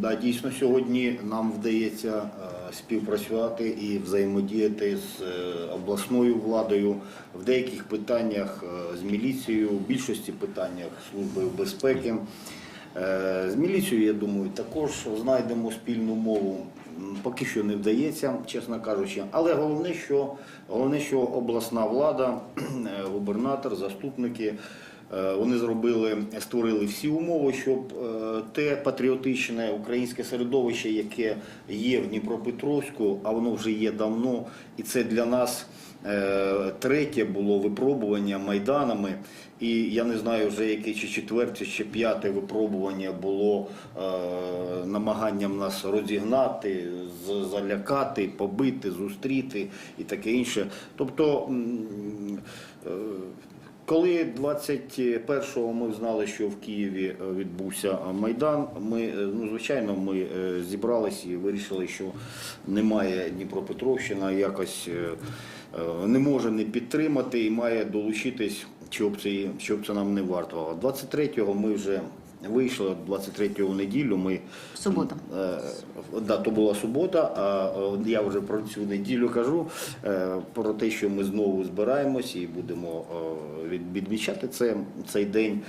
Да, дійсно, сьогодні нам вдається е, співпрацювати і взаємодіяти з е, обласною владою в деяких питаннях е, з міліцією, в більшості питаннях службою безпеки. З міліцією, я думаю, також знайдемо спільну мову. Поки що не вдається, чесно кажучи. Але головне, що головне, що обласна влада, е, губернатор, заступники. Е, Вони зробили, створили всі умови, щоб е, те патріотичне українське середовище, яке є в Дніпропетровську, а воно вже є давно, і це для нас е, третє було випробування майданами. І я не знаю вже яке чи четверте, чи п'яте випробування було е, намаганням нас розігнати, залякати, побити, зустріти і таке інше. Тобто. е, коли 21-го ми знали, що в Києві е, відбувся Майдан, ми, е, ну, звичайно, ми е, зібралися і вирішили, що немає Дніпропетровщина, якось е, е, не може не підтримати і має долучитись, щоб це, щоб це нам не варто. 23-го ми вже вийшли, 23-го неділю ми Субота. Е, Да, то була субота, а е, я вже про цю неділю кажу, е, про те, що ми знову збираємось і будемо е, відмічати це, цей день.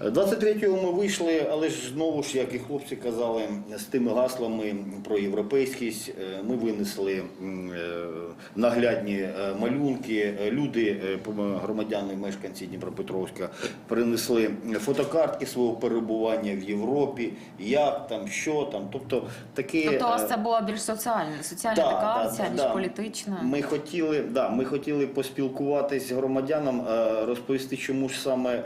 Е, 23-го ми вийшли, але ж знову ж, як і хлопці казали, з тими гаслами про європейськість е, ми винесли е, наглядні е, малюнки. Люди, громадяни, мешканці Дніпропетровська, принесли фотокартки свого перебування в Європі, як там, що там. Тобто такі. Тобто це була більш соціальна, соціальна Да, така акція, да, ніж да. політична. Ми хотіли, да, ми хотіли поспілкуватися з громадянам, розповісти, чому ж саме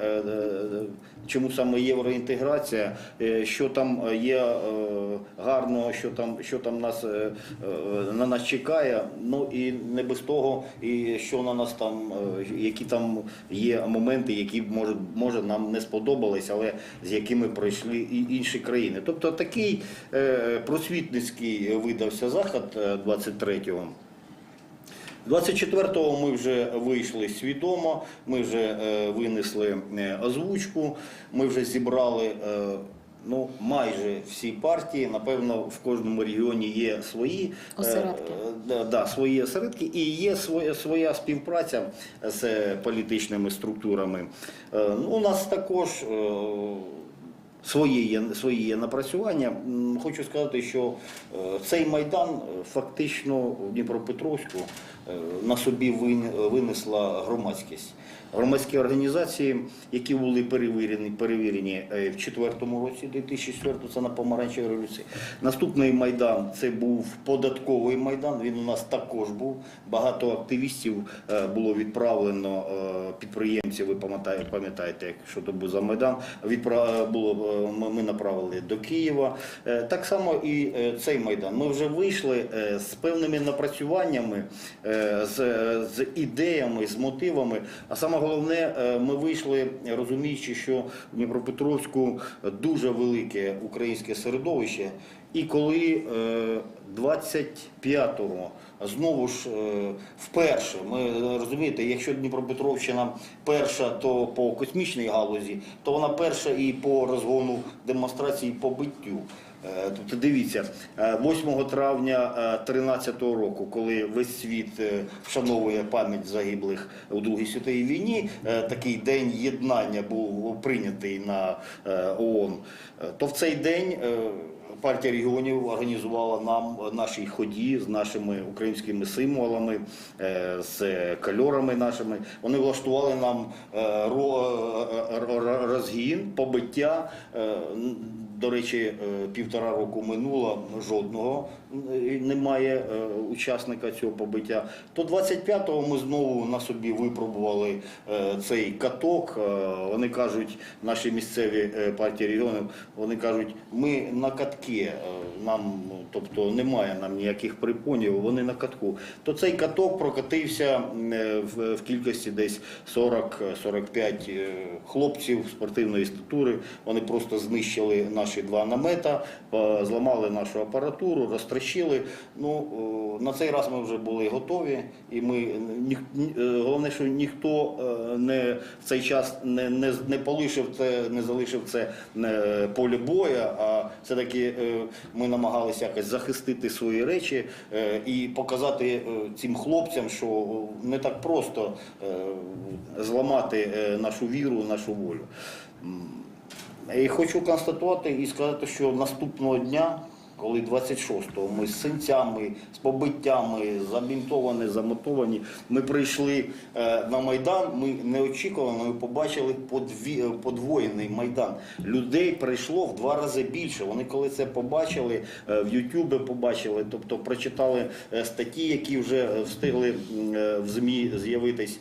чому саме євроінтеграція, е, що там є е, гарного, що там, що там нас е, е, на нас чекає. Ну і не без того, і що на нас там, е, які там є моменти, які може, може нам не сподобались, але з якими пройшли і інші країни. Тобто такий е, просвітницький видався захід е, 23-го. 24-го ми вже вийшли свідомо, ми вже е, винесли е, озвучку, ми вже зібрали е, ну, майже всі партії. Напевно, в кожному регіоні є свої Осередки. да, да, свої осередки і є своя, своя співпраця з політичними структурами. Е, ну, у нас також. е, Свої є, свої напрацювання. Хочу сказати, що е, цей майдан е, фактично в Дніпропетровську е, на собі вин- винесла громадськість. Громадські організації, які були перевірені, перевірені в четвертому році, 2004 це на помаранчевій революції. Наступний майдан це був податковий майдан. Він у нас також був. Багато активістів було відправлено підприємців. Ви пам'ятаєте, пам'ятаєте, що то був за майдан. Відпра... було ми- направили до Києва. Е, Так само і е, цей майдан. Ми вже вийшли е, з певними напрацюваннями, з, з ідеями, з мотивами. А саме головне, ми вийшли, розуміючи, що в Дніпропетровську дуже велике українське середовище. І коли е, 25-го знову ж е, вперше, ми е, розумієте, якщо Дніпропетровщина перша, то по космічній галузі, то вона перша і по розгону демонстрації по биттю. Е, Тобто дивіться, е, 8 травня 2013 року, коли весь світ е, вшановує пам'ять загиблих у Другій світовій війні, е, такий день єднання був прийнятий на е, ООН, е, то в цей день е, партія регіонів організувала нам наші ході з нашими українськими символами, е, з кольорами нашими. Вони влаштували нам е, ро- е, ро- розгін, побиття. До речі, е, півтора року минуло, жодного немає е, учасника цього побиття. То 25-го ми знову на собі випробували е, цей каток. Вони кажуть, наші місцеві партії регіонів, вони кажуть, ми на катки. нам, тобто немає нам ніяких припонів, вони на катку. То цей каток прокатився в, кількості десь 40-45 е, хлопців спортивної статури. Вони просто знищили наші два намета, е, зламали нашу апаратуру, розтрощили. Ну, е, на цей раз ми вже були готові, і ми ні, е, головне, що ніхто не в цей час не, не, не полишив це, не залишив це поле боя, а все-таки е, ми намагалися якось захистити свої речі і показати цим хлопцям, що не так просто зламати нашу віру, нашу волю. І хочу констатувати і сказати, що наступного дня, коли 26-го, ми з синцями, з побиттями, забінтовані, замотовані, ми прийшли е, на Майдан, ми неочікувано ми побачили подві, е, подвоєний Майдан. Людей прийшло в два рази більше. Вони коли це побачили, е, в Ютубі побачили, тобто прочитали статті, які вже встигли в ЗМІ з'явитись.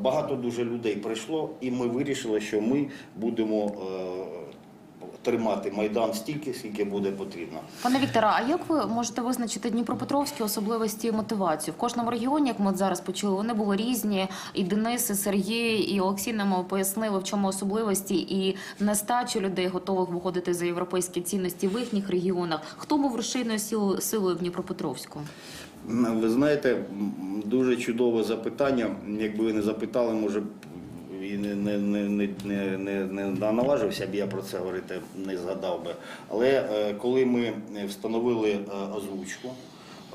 Багато дуже людей прийшло, і ми вирішили, що ми будемо тримати Майдан стільки, скільки буде потрібно. Пане Вікторе, а як ви можете визначити дніпропетровські особливості і мотивацію? В кожному регіоні, як ми от зараз почули, вони були різні. І Денис, і Сергій, і Олексій нам пояснили, в чому особливості і нестачу людей готових виходити за європейські цінності в їхніх регіонах. Хто був рушійною силою, в Дніпропетровську? Ви знаєте, дуже чудове запитання. Якби ви не запитали, може і не, не, не, не, не, не, наважився б я про це говорити, не згадав би. Але е, коли ми встановили е, озвучку, е,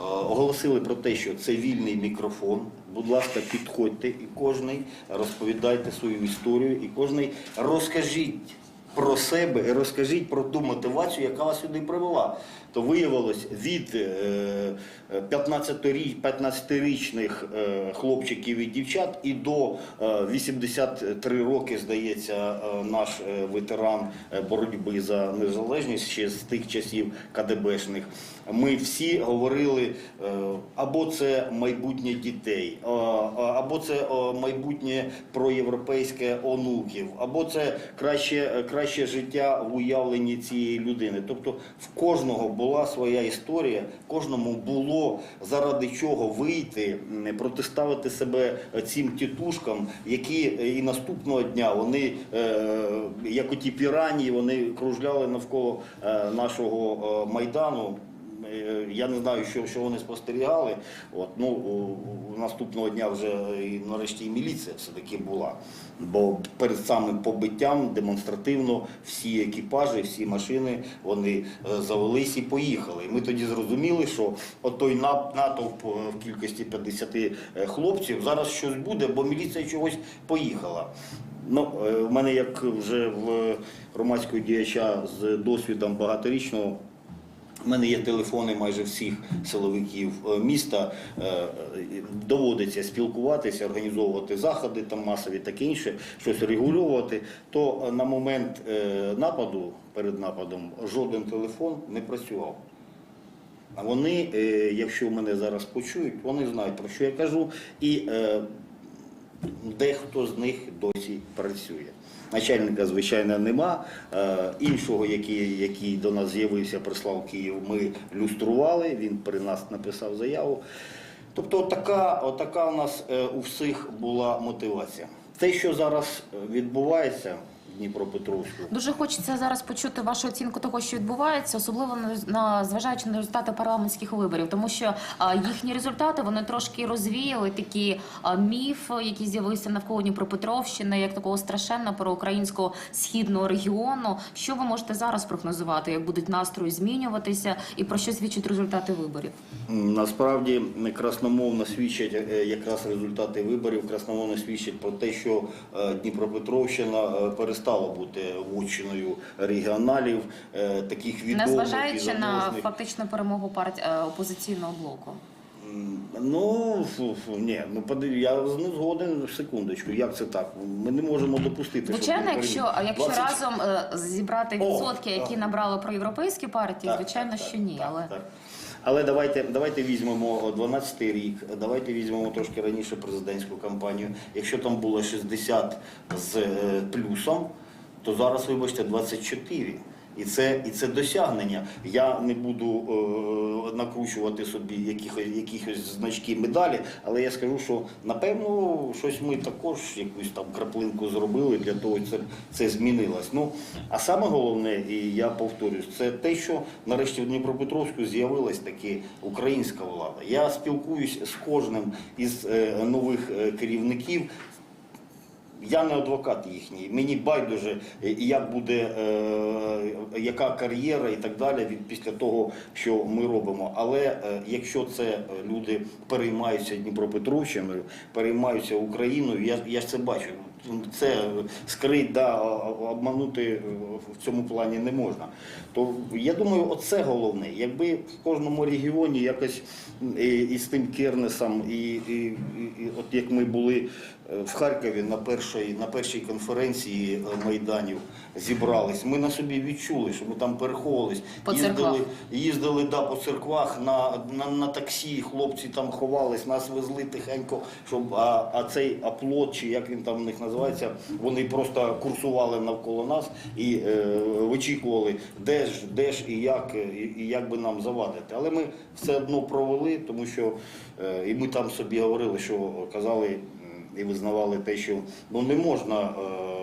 оголосили про те, що це вільний мікрофон. Будь ласка, підходьте і кожний розповідайте свою історію, і кожний розкажіть про себе розкажіть про ту мотивацію, яка вас сюди привела. То виявилось від е, 15-річ- 15-річних е, хлопчиків і дівчат і до е, 83 роки, здається, е, наш е, ветеран е, боротьби за незалежність ще з тих часів КДБшних. Ми всі говорили, е, або це майбутнє дітей, е, або це е, майбутнє проєвропейське онуків, або це краще, краще життя в уявленні цієї людини. Тобто в кожного була своя історія, кожному було заради чого вийти, протиставити себе цим тітушкам, які е, і наступного дня вони, е, як оті пірані, вони кружляли навколо е, нашого е, майдану. Е, Я не знаю, що, що вони спостерігали. От, ну, у- наступного дня вже і нарешті і міліція все-таки була. Бо перед самим побиттям демонстративно всі екіпажі, всі машини вони е, завелись і поїхали. І ми тоді зрозуміли, що той натовп е, в кількості 50 е, хлопців зараз щось буде, бо міліція чогось поїхала. Ну, в мене як вже в громадського діяча з досвідом багаторічного. У мене є телефони майже всіх силовиків е, міста. Е, е, Доводиться спілкуватися, організовувати заходи там масові, таке інше, щось регулювати. То на момент нападу, перед нападом, жоден телефон не працював. А вони, якщо мене зараз почують, вони знають про що я кажу, і дехто з них досі працює. Начальника, звичайно, нема. Е, Іншого, який, який до нас з'явився, прислав Київ, ми люстрували, він при нас написав заяву. Тобто така, отака у нас е, у всіх була мотивація. Те, що зараз відбувається Дніпропетровську, Дуже хочеться зараз почути вашу оцінку того, що відбувається, особливо на, зважаючи на результати парламентських виборів, тому що а, їхні результати вони трошки розвіяли такі а, міф, який з'явився навколо Дніпропетровщини, як такого страшенно проукраїнського східного регіону. Що ви можете зараз прогнозувати? Як будуть настрої змінюватися, і про що свідчать результати виборів? Насправді красномовно свідчать е, якраз результати виборів, красномовно свідчать про те, що е, Дніпропетровщина е, перестала бути вотчиною регіоналів, е, таких відомих Незважаючи на фактичну перемогу партії опозиційного блоку. Ну, ні, ну я не згоден секундочку. Як це так? Ми не можемо допустити. Звичайно, якщо, якщо 20 разом е, зібрати О, відсотки, які так. набрали проєвропейські партії, Так, звичайно, так, що ні. так, Але так. Але давайте, давайте візьмемо 12 рік, давайте візьмемо трошки раніше президентську кампанію. Якщо там було 60 з е, плюсом, то зараз, вибачте, 24. І це, і це досягнення. Я не буду е, накручувати собі якихось, якихось значки медалі, але я скажу, що напевно щось ми також якусь там краплинку зробили для того, щоб це, це змінилось. Ну, а саме головне, і я повторюсь, це те, що нарешті в Дніпропетровську з'явилась таки українська влада. Я спілкуюсь з кожним із е, нових е, керівників. Я не адвокат їхній. Мені байдуже, е, як буде, е, яка кар'єра і так далі від після того, що ми робимо. Але е, якщо це е, люди переймаються Дніпропетровщиною, переймаються Україною, я, я ж це бачу. Це скрить, да, обманути е, в цьому плані не можна. То я думаю, оце головне. Якби в кожному регіоні якось і, і з тим Кернесом, і, і, і от як ми були е, в Харкові на першій, на першій конференції е, майданів зібрались, ми на собі відчули, що ми там переховувались, По їздили, церквах. їздили да, по церквах на, на, на таксі, хлопці там ховались, нас везли тихенько, щоб а, а цей аплот, чи як він там в них називається, вони просто курсували навколо нас і е, вичікували, де ж, де ж і як, е, і, і як би нам завадити. Але ми все одно провели, тому що е, і ми там собі говорили, що казали м, і визнавали те, що ну не можна. е,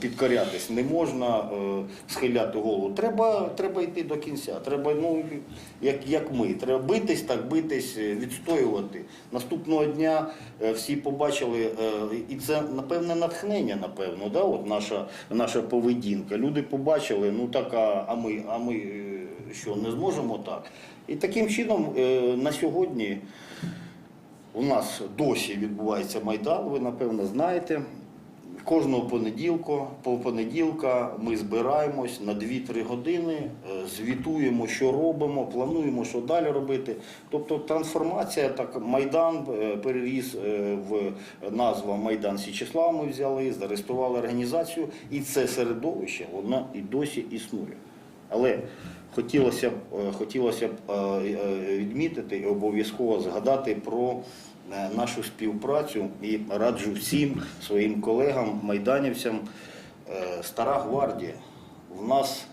Підкорятись не можна е, схиляти голову. Треба, треба йти до кінця. Треба, ну як, як ми, треба битись, так битись, е, відстоювати. Наступного дня е, всі побачили, е, і це напевне натхнення, напевно, да? От наша, наша поведінка. Люди побачили, ну так, а, а ми, а ми е, що не зможемо так. І таким чином е, на сьогодні. У нас досі відбувається майдан, ви напевно знаєте. Кожного понеділку, по понеділка ми збираємось на 2-3 години, е, звітуємо, що робимо, плануємо, що далі робити. Тобто трансформація, так Майдан е, переріс е, в назву Майдан Січеслав. Ми взяли, зареєстрували організацію, і це середовище воно і досі існує. Але хотілося б, хотілося б відмітити і обов'язково згадати про нашу співпрацю і раджу всім своїм колегам, майданівцям, е, Стара гвардія. В нас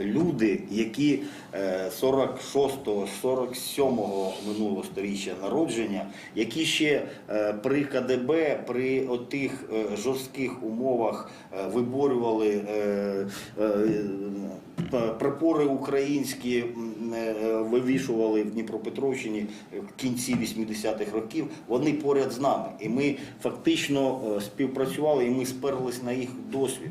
люди, які е, 46-го, 47-го минулого сторіччя народження, які ще е, при КДБ, при отих е, жорстких умовах е, виборювали е, е, прапори українські е, вивішували в Дніпропетровщині в кінці 80-х років, вони поряд з нами. І ми фактично е, співпрацювали, і ми сперлись на їх досвід.